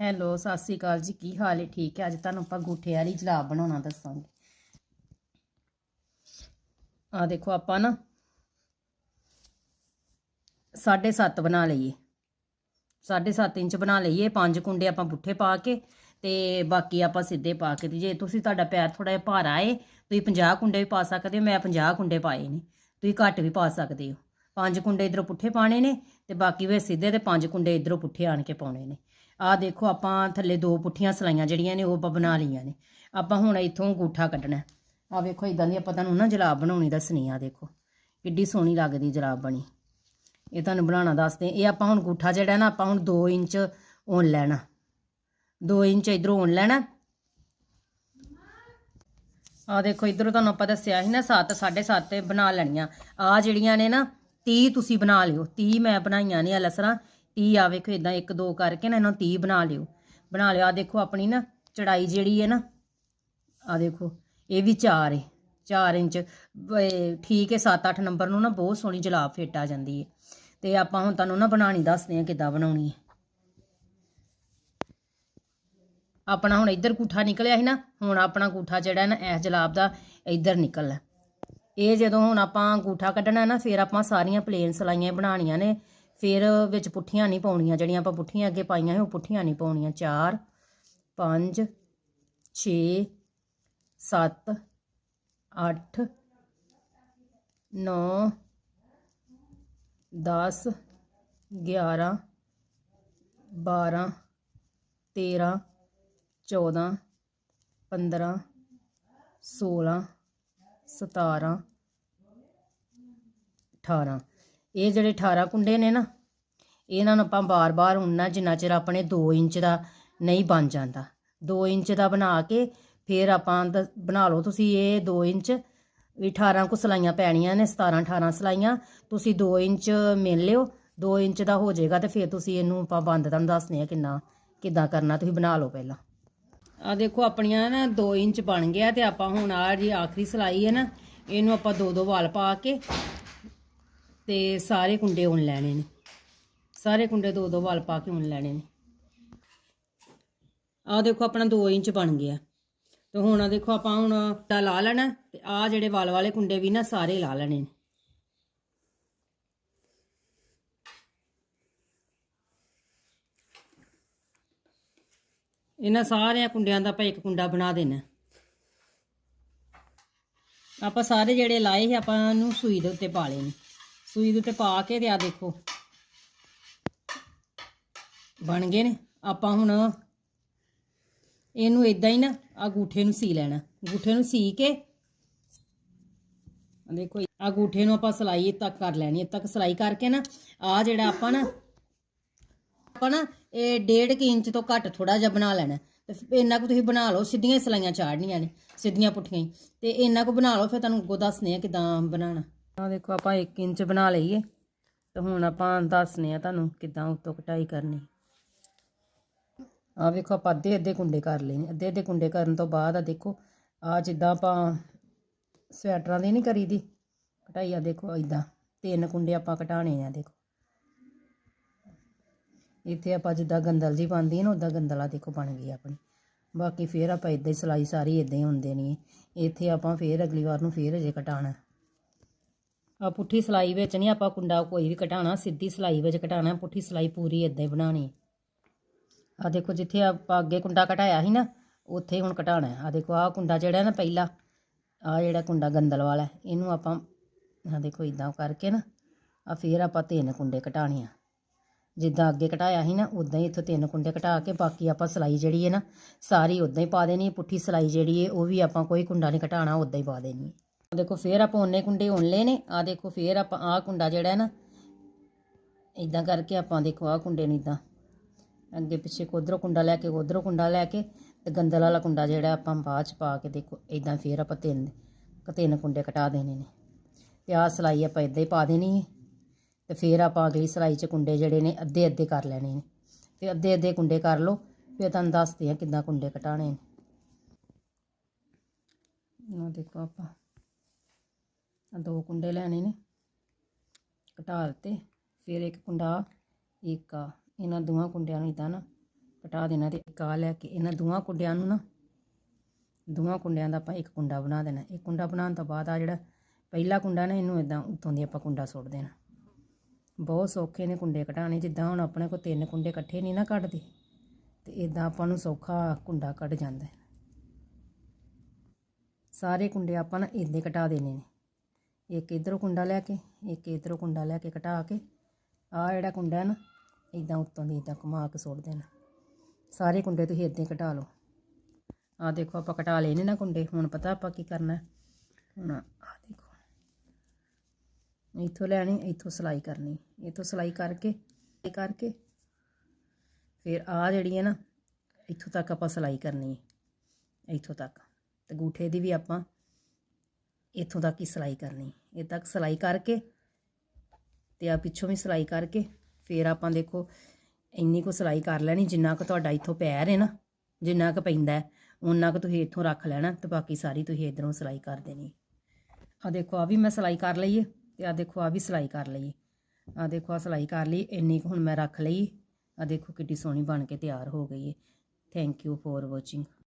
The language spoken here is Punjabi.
ਹੈਲੋ, ਸਤਿ ਸ੍ਰੀ ਅਕਾਲ ਜੀ। ਕੀ ਹਾਲ ਹੈ ਠੀਕ ਹੈ ਅੱਜ ਤੁਹਾਨੂੰ ਆਪਾਂ ਗੂਠੇ ਵਾਲੀ ਜਲਾਬ ਬਣਾਉਣਾ ਦੱਸਾਂਗੇ। ਆ ਦੇਖੋ ਆਪਾਂ ਨਾ 7.5 ਬਣਾ ਲਈਏ। 7.5 ਇੰਚ ਬਣਾ ਲਈਏ। ਪੰਜ ਕੁੰਡੇ ਆਪਾਂ ਪੁੱਠੇ ਪਾ ਕੇ ਤੇ ਬਾਕੀ ਆਪਾਂ ਸਿੱਧੇ ਪਾ ਕੇ ਜੇ ਤੁਸੀਂ ਤੁਹਾਡਾ ਪੈਰ ਥੋੜਾ ਜਿਹਾ ਭਾਰਾ ਏ, ਤੁਸੀਂ 50 ਕੁੰਡੇ ਵੀ ਪਾ ਸਕਦੇ ਹੋ। ਮੈਂ 50 ਕੁੰਡੇ ਪਾਏ ਨੇ। ਤੁਸੀਂ ਘੱਟ ਵੀ ਪਾ ਸਕਦੇ ਹੋ। ਪੰਜ ਕੁੰਡੇ ਇਧਰੋਂ ਪੁੱਠੇ ਪਾਣੇ ਨੇ ਤੇ ਬਾਕੀ ਵੇ ਸਿੱਧੇ ਤੇ ਪੰਜ ਕੁੰਡੇ ਇਧਰੋਂ ਪੁੱਠੇ ਆਣ ਕੇ ਪਾਉਣੇ ਨੇ। ਆਹ ਦੇਖੋ ਆਪਾਂ ਥੱਲੇ ਦੋ ਪੁੱਠੀਆਂ ਸਲਾਈਆਂ ਜਿਹੜੀਆਂ ਨੇ ਉਹ ਆਪਾਂ ਬਣਾ ਲਈਆਂ ਨੇ। ਆਪਾਂ ਹੁਣ ਇੱਥੋਂ ਗੂਠਾ ਕੱਢਣਾ ਆ ਵੇਖੋ ਇਦਾਂ ਦੀ ਆਪਾਂ ਤੁਹਾਨੂੰ ਨਾ ਜਲਾਬ ਬਣਾਉਣੀ ਦੱਸਣੀ ਆ, ਦੇਖੋ। ਕਿੱਡੀ ਸੋਹਣੀ ਲੱਗਦੀ ਜਲਾਬ ਬਣੀ। ਇਹ ਤੁਹਾਨੂੰ ਬਣਾਉਣਾ ਦੱਸਦੇ ਇਹ ਆਪਾਂ ਹੁਣ ਗੂਠਾ ਜਿਹੜਾ ਨਾ, ਆਪਾਂ ਹੁਣ 2 ਇੰਚ ਓਨ ਲੈਣਾ। 2 ਇੰਚ ਇਧਰੋਂ ਓਨ ਲੈਣਾ। ਆ ਦੇਖੋ, ਇਧਰੋਂ ਤੁਹਾਨੂੰ ਆਪਾਂ ਦੱਸਿਆ ਸੀ ਨਾ 7 7.5 ਤੇ ਬਣਾ ਲੈਣੀਆਂ। ਆ ਜਿਹੜੀਆਂ ਨੇ ਨਾ 30 ਤੁਸੀਂ ਬਣਾ ਲਿਓ। 30 ਮੈਂ ਬਣਾਈਆਂ ਨੇ ਆ ਲਸਰਾਂ। 30 ਆ ਵੇਖੋ ਇਦਾਂ 1 2 ਕਰਕੇ ਨਾ ਇਹਨਾਂ 30 ਬਣਾ ਲਿਓ। ਬਣਾ ਲਿਓ। ਆ ਦੇਖੋ ਆਪਣੀ ਨਾ ਚੜਾਈ ਜਿਹੜੀ ਹੈ ਨਾ ਆ ਦੇਖੋ, ਇਹ ਵੀ 4 ਹੈ 4 ਇੰਚ ਠੀਕ ਹੈ 7-8 ਨੰਬਰ ਨੂੰ ਨਾ ਬਹੁਤ ਸੋਹਣੀ ਜਲਾਬ ਫਿੱਟ ਆ ਜਾਂਦੀ ਹੈ ਤੇ ਆਪਾਂ ਹੁਣ ਤੁਹਾਨੂੰ ਨਾ ਬਣਾਣੀ ਦੱਸਦੇ ਆ ਕਿੱਦਾਂ ਬਣਾਉਣੀ ਹੈ ਆਪਣਾ ਹੁਣ ਇੱਧਰ ਗੂਠਾ ਨਿਕਲਿਆ ਸੀ ਨਾ, ਹੁਣ ਆਪਣਾ ਗੂਠਾ ਜਿਹੜਾ ਨਾ ਇਸ ਜਲਾਬ ਦਾ ਇੱਧਰ ਨਿਕਲਣਾ। ਇਹ ਜਦੋਂ ਹੁਣ ਆਪਾਂ ਗੂਠਾ ਕੱਢਣਾ ਨਾ, ਫਿਰ ਆਪਾਂ ਸਾਰੀਆਂ ਪਲੇਨ ਸਲਾਈਆਂ ਬਣਾਉਣੀਆਂ ਨੇ। ਫਿਰ ਵਿੱਚ ਪੁੱਠੀਆਂ ਨਹੀਂ ਪਾਉਣੀਆਂ, ਜਿਹੜੀਆਂ ਆਪਾਂ ਪੁੱਠੀਆਂ ਅੱਗੇ ਪਾਈਆਂ ਸੀ, ਉਹ ਪੁੱਠੀਆਂ ਨਹੀਂ ਪਾਉਣੀਆਂ। 4 5 6 7 8 9 10 11 12 13 14 15 16 17 18 ਇਹ ਜਿਹੜੇ 18 ਕੁੰਡੇ ਨੇ ਨਾ, ਇਹਨਾਂ ਨੂੰ ਆਪਾਂ ਬਾਰ-ਬਾਰ ਉਨਾ ਜਿੰਨਾ ਚਿਰ ਆਪਣੇ 2 ਇੰਚ ਦਾ ਨਹੀਂ ਬਣ ਜਾਂਦਾ। 2 ਇੰਚ ਦਾ ਬਣਾ ਕੇ ਫਿਰ ਆਪਾਂ ਦ- ਬਣਾ ਲਓ ਤੁਸੀਂ ਇਹ 2 ਇੰਚ। ਵੀ 18 ਕੁ ਸਲਾਈਆਂ ਪੈਣੀਆਂ ਨੇ 17 18 ਸਲਾਈਆਂ। ਤੁਸੀਂ 2 ਇੰਚ ਮਿਲ ਲਿਓ 2 ਇੰਚ ਦਾ ਹੋ ਜਾਏਗਾ ਤੇ ਫਿਰ ਤੁਸੀਂ ਇਹਨੂੰ ਆਪਾਂ ਬੰਦ ਤੁਹਾਨੂੰ ਦੱਸਦੇ ਆ ਕਿੰਨਾ, ਕਿੱਦਾਂ ਕਰਨਾ, ਤੁਸੀਂ ਬਣਾ ਲਓ ਪਹਿਲਾਂ। ਆ ਦੇਖੋ ਆਪਣੀਆਂ ਨਾ 2 ਇੰਚ ਬਣ ਗਿਆ ਤੇ ਆਪਾਂ ਹੁਣ ਆ ਜੀ ਆਖਰੀ ਸਲਾਈ ਹੈ ਨਾ, ਇਹਨੂੰ ਆਪਾਂ ਦੋ ਦੋ ਵਾਲ ਪਾ ਕੇ ਤੇ ਸਾਰੇ ਕੁੰਡੇ ਉਣ ਲੈਣੇ ਨੇ। ਸਾਰੇ ਕੁੰਡੇ ਦੋ ਦੋ ਵਾਲ ਪਾ ਕੇ ਉਣ ਲੈਣੇ ਨੇ। ਆ ਦੇਖੋ ਆਪਣਾ 2 ਇੰਚ ਬਣ ਗਿਆ। ਤੇ ਹੁਣ ਆ ਦੇਖੋ ਆਪਾਂ ਹੁਣ ਦਾ ਲਾ ਲੈਣਾ ਤੇ ਆ ਜਿਹੜੇ ਵਾਲ ਵਾਲੇ ਕੁੰਡੇ ਵੀ ਨਾ ਸਾਰੇ ਲਾ ਲੈਣੇ ਨੇ। ਇਹਨਾਂ ਸਾਰਿਆਂ ਕੁੰਡਿਆਂ ਦਾ ਆਪਾਂ ਇੱਕ ਕੁੰਡਾ ਬਣਾ ਦੇਣਾ ਆਪਾਂ ਸਾਰੇ ਜਿਹੜੇ ਲਾਏ ਸੀ ਆਪਾਂ ਨੂੰ ਸੂਈ ਦੇ ਉੱਤੇ ਪਾ ਲਏ ਨੇ। ਸੂਈ ਦੇ ਉੱਤੇ ਪਾ ਕੇ ਤੇ ਆ ਦੇਖੋ। ਬਣ ਗਏ ਨੇ। ਆਪਾਂ ਹੁਣ ਇਹਨੂੰ ਇਦਾਂ ਹੀ ਨਾ ਆ ਗੂਠੇ ਨੂੰ ਸੀ ਲੈਣਾ। ਗੂਠੇ ਨੂੰ ਸੀ ਕੇ ਦੇਖੋ ਆ ਗੂਠੇ ਨੂੰ ਆਪਾਂ ਸਲਾਈ ਤੱਕ ਕਰ ਲੈਣੀ ਇੱਥੇ ਤੱਕ ਸਲਾਈ ਕਰਕੇ ਨਾ ਆ ਜਿਹੜਾ ਆਪਾਂ ਨਾ ਆਪਾਂ ਨਾ ਇਹ 1.5 ਇੰਚ ਤੋਂ ਘੱਟ ਥੋੜਾ ਜਿਹਾ ਬਣਾ ਲੈਣਾ। ਤੇ ਫਿਰ ਇੰਨਾ ਕੁ ਤੁਸੀਂ ਬਣਾ ਲਓ, ਸਿੱਧੀਆਂ ਹੀ ਸਲਾਈਆਂ ਚਾੜਨੀਆਂ ਨੇ, ਸਿੱਧੀਆਂ ਪੁੱਠੀਆਂ ਹੀ। ਤੇ ਇੰਨਾ ਕੁ ਬਣਾ ਲਓ, ਫਿਰ ਤੁਹਾਨੂੰ ਅੱਗੋਂ ਦੱਸਨੇ ਆ ਕਿਦਾਂ ਬਣਾਉਣਾ। ਆ ਦੇਖੋ, ਆਪਾਂ 1 ਇੰਚ ਬਣਾ ਲਈਏ। ਤੇ ਹੁਣ ਆਪਾਂ ਦੱਸਨੇ ਆ ਤੁਹਾਨੂੰ ਕਿਦਾਂ ਉੱਤੋਂ ਕਟਾਈ ਕਰਨੀ। ਆ ਵੇਖੋ, ਆਪਾਂ ਅੱਧੇ ਅੱਧੇ ਕੁੰਡੇ ਕਰ ਲੈਣੇ ਅੱਧੇ ਅੱਧੇ ਕੁੰਡੇ ਕਰਨ ਤੋਂ ਬਾਅਦ ਆ ਦੇਖੋ ਆ ਜਿੱਦਾਂ ਆਪਾਂ ਸਵੈਟਰਾਂ ਦੀ ਨਹੀਂ ਕਰੀਦੀ, ਕਟਾਈ ਆ ਦੇਖੋ ਇਦਾਂ ਤਿੰਨ ਕੁੰਡੇ ਆਪਾਂ ਕਟਾਣੇ ਆ, ਦੇਖੋ। ਇੱਥੇ ਆਪਾਂ ਜਿੱਦਾਂ ਗੰਦਲ ਜੀ ਪਾਉਂਦੀ ਹੈ ਨਾ ਉਦਾਂ ਗੰਦਲਾ ਦੇਖੋ, ਬਣ ਗਈ ਆਪਣੀ। ਬਾਕੀ ਫੇਰ ਆਪਾਂ ਇਦਾਂ ਹੀ ਸਲਾਈ ਸਾਰੀ ਇਦਾਂ ਹੀ ਹੁੰਦੇ ਨੇ। ਇੱਥੇ ਆਪਾਂ ਫੇਰ ਅਗਲੀ ਵਾਰ ਨੂੰ ਫੇਰ ਅਜੇ ਕਟਾਣਾ ਪੁੱਠੀ ਸਲਾਈ ਵਿੱਚ ਨਹੀਂ ਆਪਾਂ ਕੁੰਡਾ ਕੋਈ ਵੀ ਕਟਾਣਾ ਸਿੱਧੀ ਸਲਾਈ ਵਿੱਚ ਕਟਾਣਾ ਪੁੱਠੀ ਸਲਾਈ ਪੂਰੀ ਇਦਾਂ ਹੀ ਬਣਾਣੀ ਆ ਦੇਖੋ ਜਿੱਥੇ ਆਪਾਂ ਅੱਗੇ ਕੁੰਡਾ ਘਟਾਇਆ ਸੀ ਨਾ, ਉੱਥੇ ਹੁਣ ਕਟਾਣਾ ਆ ਦੇਖੋ ਆ ਕੁੰਡਾ ਜਿਹੜਾ ਨਾ ਪਹਿਲਾ ਆ ਜਿਹੜਾ ਕੁੰਡਾ ਗੰਦਲ ਵਾਲਾ ਇਹਨੂੰ ਆਪਾਂ, ਆ ਦੇਖੋ ਇਦਾਂ ਕਰਕੇ ਨਾ, ਆ ਫੇਰ ਆਪਾਂ ਤਿੰਨ ਕੁੰਡੇ ਕਟਾਣੇ ਆ। ਜਿੱਦਾਂ ਅੱਗੇ ਘਟਾਇਆ ਸੀ ਨਾ, ਉਦਾਂ ਹੀ ਇੱਥੋਂ ਤਿੰਨ ਕੁੰਡੇ ਘਟਾ ਕੇ ਬਾਕੀ ਆਪਾਂ ਸਲਾਈ ਜਿਹੜੀ ਹੈ ਨਾ, ਸਾਰੀ ਉਦਾਂ ਹੀ ਪਾ ਦੇਣੀ ਪੁੱਠੀ ਸਲਾਈ ਜਿਹੜੀ ਹੈ, ਉਹ ਵੀ ਆਪਾਂ ਕੋਈ ਕੁੰਡਾ ਨਹੀਂ ਕਟਾਣਾ ਉਦਾਂ ਹੀ ਪਾ ਦੇਣੀ ਹੈ ਦੇਖੋ, ਫੇਰ ਆਪਾਂ ਉਹਨੇ ਕੁੰਡੇ ਉਣ ਨੇ। ਆ ਦੇਖੋ, ਫੇਰ ਆਪਾਂ ਆਹ ਕੁੰਡਾ ਜਿਹੜਾ ਨਾ ਇਦਾਂ ਕਰਕੇ ਆਪਾਂ ਦੇਖੋ, ਆਹ ਕੁੰਡੇ ਨੂੰ ਇਦਾਂ ਅੱਗੇ ਪਿੱਛੇ ਉਧਰੋਂ ਕੁੰਡਾ ਲੈ ਕੇ ਉਧਰੋਂ ਕੁੰਡਾ ਲੈ ਕੇ ਤੇ ਗੰਦਲ ਵਾਲਾ ਕੁੰਡਾ ਜਿਹੜਾ ਆਪਾਂ ਬਾਅਦ ਚ ਪਾ ਕੇ ਦੇਖੋ ਇਦਾਂ ਫੇਰ ਆਪਾਂ ਤਿੰਨ ਤਿੰਨ ਕੁੰਡੇ ਕਟਾ ਦੇਣੇ ਨੇ। ਤੇ ਆਹ ਸਲਾਈ ਆਪਾਂ ਇਦਾਂ ਹੀ ਪਾ ਦੇਣੀ ਹੈ। ਤੇ ਫਿਰ ਆਪਾਂ ਅਗਲੀ ਸਲਾਈ 'ਚ ਕੁੰਡੇ ਜਿਹੜੇ ਨੇ, ਅੱਧੇ ਅੱਧੇ ਕਰ ਲੈਣੇ ਨੇ। ਤੇ ਅੱਧੇ ਅੱਧੇ ਕੁੰਡੇ ਕਰ ਲਓ, ਫਿਰ ਤੁਹਾਨੂੰ ਦੱਸਦੇ ਆ ਕਿੱਦਾਂ ਕੁੰਡੇ ਕਟਾਣੇ ਨੇ। ਆਹ ਦੇਖੋ ਆਪਾਂ। ਦੋ ਕੁੰਡੇ ਲੈਣੇ ਨੇ। ਕਟਾ ਦਿੱਤੇ। ਫਿਰ ਇੱਕ ਕੁੰਡਾ, ਇੱਕ ਆ। ਇਹਨਾਂ ਦੋਵਾਂ ਕੁੰਡਿਆਂ ਨੂੰ ਇਦਾਂ ਨਾ ਕਟਾ ਦੇਣਾ ਤੇ ਇੱਕ ਆ ਲੈ ਕੇ ਇਹਨਾਂ ਦੋਵਾਂ ਕੁੰਡਿਆਂ ਨੂੰ ਨਾ ਦੋਵਾਂ ਕੁੰਡਿਆਂ ਦਾ ਆਪਾਂ ਇੱਕ ਕੁੰਡਾ ਬਣਾ ਦੇਣਾ। ਇੱਕ ਕੁੰਡਾ ਬਣਾਉਣ ਤੋਂ ਬਾਅਦ ਆ ਜਿਹੜਾ ਪਹਿਲਾ ਕੁੰਡਾ ਨਾ, ਇਹਨੂੰ ਇਦਾਂ ਉੱਤੋਂ ਦੀ ਆਪਾਂ ਕੁੰਡਾ ਸੁੱਟ ਦੇਣਾ। ਬਹੁਤ ਸੌਖੇ ਨੇ ਕੁੰਡੇ ਕਟਾਣੇ ਜਿੱਦਾਂ ਹੁਣ ਆਪਣੇ ਕੋਲ ਤਿੰਨ ਕੁੰਡੇ ਇਕੱਠੇ ਨਹੀਂ ਨਾ ਕੱਢਦੇ ਤੇ ਇਦਾਂ ਆਪਾਂ ਨੂੰ ਸੌਖਾ ਕੁੰਡਾ ਕੱਢ ਜਾਂਦਾ ਸਾਰੇ ਕੁੰਡੇ ਆਪਾਂ ਨਾ ਇਦਾਂ ਕਟਾ ਦੇਣੇ ਨੇ। ਇੱਕ ਇਧਰੋਂ ਕੁੰਡਾ ਲੈ ਕੇ, ਇੱਕ ਇਧਰੋਂ ਕੁੰਡਾ ਲੈ ਕੇ ਘਟਾ ਕੇ, ਆਹ ਜਿਹੜਾ ਕੁੰਡਾ ਹੈ ਨਾ ਇਦਾਂ ਉੱਤੋਂ ਦੀ ਇਦਾਂ ਘੁਮਾ ਕੇ ਸੁੱਟ ਦੇਣਾ। ਸਾਰੇ ਕੁੰਡੇ ਤੁਸੀਂ ਇਦਾਂ ਘਟਾ ਲਓ। ਆਹ ਦੇਖੋ ਆਪਾਂ ਘਟਾ ਲਏ ਨੇ ਨਾ ਕੁੰਡੇ, ਹੁਣ ਪਤਾ ਆਪਾਂ ਕੀ ਕਰਨਾ ਹੁਣ ਆਹ ਦੇਖੋ। ਇੱਥੋਂ ਲੈਣੀ, ਇੱਥੋਂ ਸਿਲਾਈ ਕਰਨੀ। ਇੱਥੋਂ ਸਿਲਾਈ ਕਰਕੇ ਇਹ ਕਰਕੇ, ਫਿਰ ਆਹ ਜਿਹੜੀ ਹੈ ਨਾ, ਇੱਥੋਂ ਤੱਕ ਆਪਾਂ ਸਿਲਾਈ ਕਰਨੀ ਹੈ। ਇੱਥੋਂ ਤੱਕ। ਤੇ ਗੂਠੇ ਦੀ ਵੀ ਆਪਾਂ ਇੱਥੋਂ ਤੱਕ ਹੀ ਸਿਲਾਈ ਕਰਨੀ ਇਹ ਤੱਕ ਸਿਲਾਈ ਕਰਕੇ ਤੇ ਆ ਪਿੱਛੋਂ ਵੀ ਸਿਲਾਈ ਕਰਕੇ ਫਿਰ ਆਪਾਂ ਦੇਖੋ ਇੰਨੀ ਕੁ ਸਿਲਾਈ ਕਰ ਲੈਣੀ ਜਿੰਨਾ ਕੁ ਤੁਹਾਡਾ ਇੱਥੋਂ ਪੈਰ ਹੈ ਨਾ ਜਿੰਨਾ ਕੁ ਪੈਂਦਾ ਹੈ, ਉਨਾ ਕੁ ਤੁਸੀਂ ਇੱਥੋਂ ਰੱਖ ਲੈਣਾ ਤੇ ਬਾਕੀ ਸਾਰੀ ਤੁਸੀਂ ਇਧਰੋਂ ਸਿਲਾਈ ਕਰ ਦੇਣੀ ਆ ਦੇਖੋ ਆ ਵੀ ਮੈਂ ਸਿਲਾਈ ਕਰ ਲਈਏ ਹੈ ਤੇ ਆ ਦੇਖੋ ਆ ਵੀ ਸਿਲਾਈ ਕਰ ਲਈਏ ਹੈ। ਆ ਦੇਖੋ ਆ ਸਿਲਾਈ ਕਰ ਲਈ ਇੰਨੀ ਕੁ ਹੁਣ ਮੈਂ ਰੱਖ ਲਈ ਆ ਦੇਖੋ ਕਿੱਡੀ ਸੋਹਣੀ ਬਣ ਕੇ ਤਿਆਰ ਹੋ ਗਈ ਹੈ। Thank you for watching